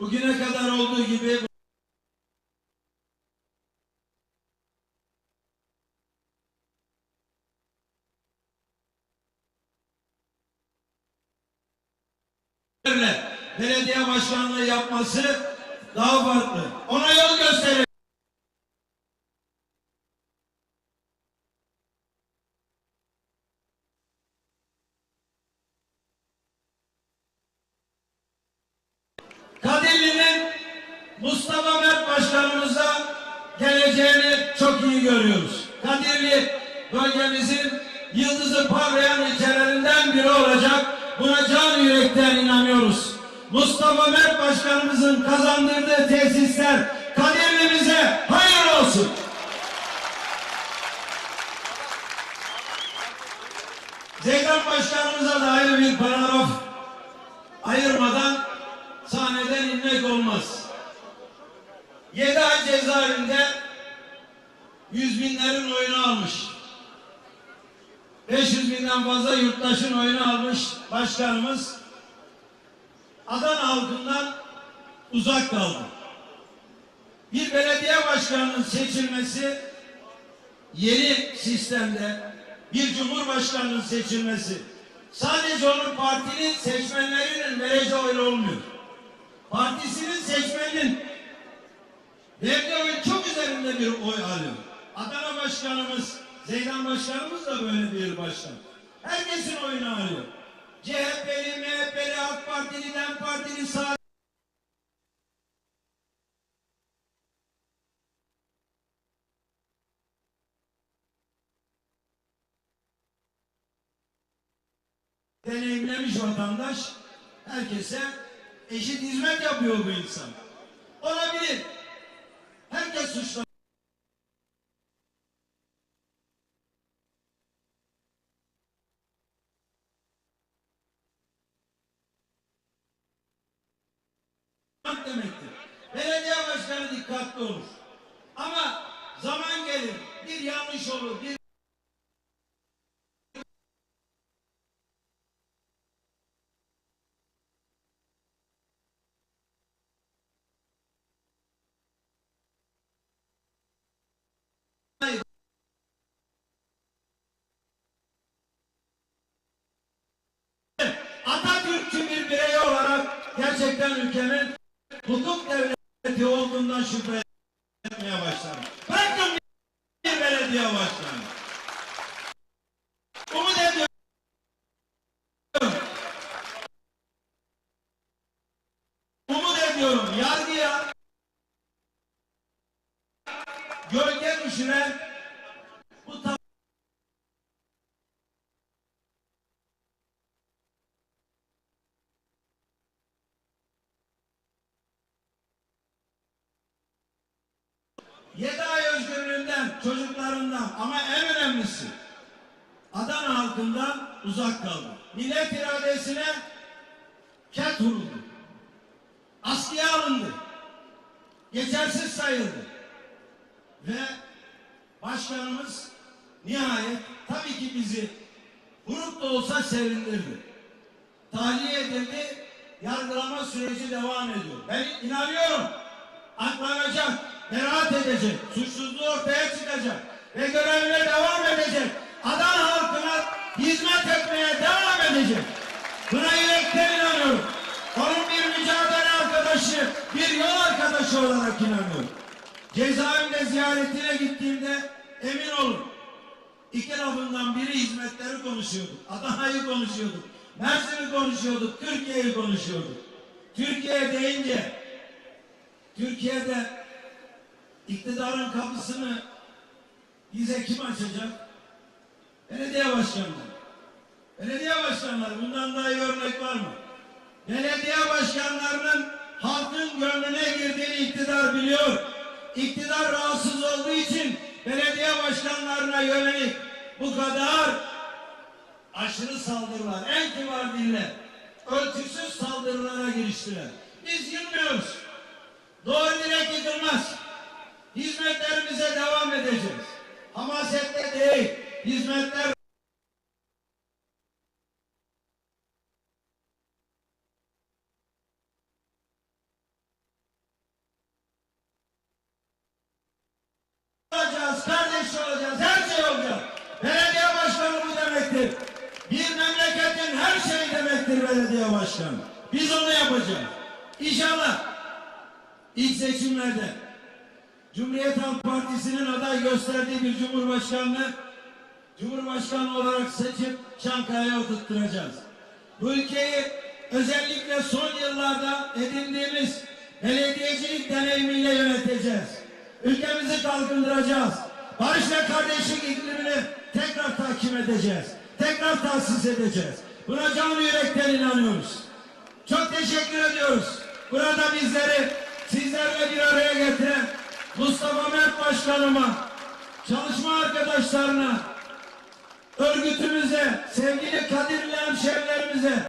bugüne kadar olduğu gibi belediye başkanlığı yapması daha farklı. Ona yol gösterir. Kadirli'nin Mustafa Mert Başkanımıza geleceğini çok iyi görüyoruz. Kadirli bölgemizin yıldızı parlayan ilçelerinden biri olacak. Buna can yürekten inanıyoruz. Mustafa Mert Başkanımızın kazandırdığı tesisler Kadirli'mize hayır olsun. Zeydan Başkanımıza da ayrı bir paragraf ayırmadan sahneden inmek olmaz. Yedi ay cezaevinde yüz binlerin oyunu almış. 500 binden fazla yurttaşın oyunu almış başkanımız Adana halkından uzak kaldı. Bir belediye başkanının seçilmesi yeni sistemde bir cumhurbaşkanının seçilmesi sadece onun partinin seçmenlerinin vereceği oy olmuyor. Partisinin seçmenin verdiği oyun çok üzerinde bir oy alıyor. Adana başkanımız, Zeydan başkanımız da böyle bir başkan. Herkesin oyunu alıyor. CHP'li, MHP'li, AK Partili, DEM Partili, sağ deneyimlemiş vatandaş herkese eşit hizmet yapıyor bu insan. Olabilir. Herkes suçlu. demektir. Belediye başkanı dikkatli olur. Ama zaman gelir, bir yanlış olur, bir gerçekten ülkemin hukuk devleti olduğundan şüphe etmeye başladım. Bırakın bir belediye başkanı. Umut ediyorum. Umut ediyorum yargıya Yedi ay özgürlüğünden, çocuklarından ama en önemlisi Adana halkından uzak kaldı. Millet iradesine ket vuruldu. Askıya alındı. Geçersiz sayıldı. Ve başkanımız nihayet tabii ki bizi grup da olsa sevindirdi. Tahliye edildi, yargılama süreci devam ediyor. Ben inanıyorum aklanacak, beraat edecek, suçsuzluğu ortaya çıkacak ve görevine devam edecek. Adana halkına hizmet etmeye devam edecek. Buna yürekten inanıyorum. Onun bir mücadele arkadaşı, bir yol arkadaşı olarak inanıyorum. Cezaevinde ziyaretine gittiğimde emin olun iki lafından biri hizmetleri konuşuyorduk. Adana'yı konuşuyorduk. Mersin'i konuşuyorduk. Türkiye'yi konuşuyorduk. Türkiye deyince Türkiye'de iktidarın kapısını bize kim açacak? Belediye başkanları. Belediye başkanları bundan daha iyi örnek var mı? Belediye başkanlarının halkın gönlüne girdiğini iktidar biliyor. İktidar rahatsız olduğu için belediye başkanlarına yönelik bu kadar aşırı saldırılar, en kibar dille ölçüsüz saldırılara giriştiler. Biz yılmıyoruz. Doğru direk yıkılmaz hizmetlerimize devam edeceğiz. Hamasette değil, hizmetler olacağız, kardeş olacağız, her şey olacak. Belediye başkanı bu demektir. Bir memleketin her şeyi demektir belediye başkanı. Biz onu yapacağız. İnşallah ilk seçimlerde Cumhuriyet Halk Partisi'nin aday gösterdiği bir Cumhurbaşkanını Cumhurbaşkanı olarak seçip Çankaya'ya oturtturacağız. Bu ülkeyi özellikle son yıllarda edindiğimiz belediyecilik deneyimiyle yöneteceğiz. Ülkemizi kalkındıracağız. Barış ve kardeşlik iklimini tekrar takip edeceğiz. Tekrar tahsis edeceğiz. Buna canı yürekten inanıyoruz. Çok teşekkür ediyoruz. Burada bizleri sizlerle bir araya getiren Mustafa Mert Başkanıma, çalışma arkadaşlarına, örgütümüze, sevgili Kadirli hemşerilerimize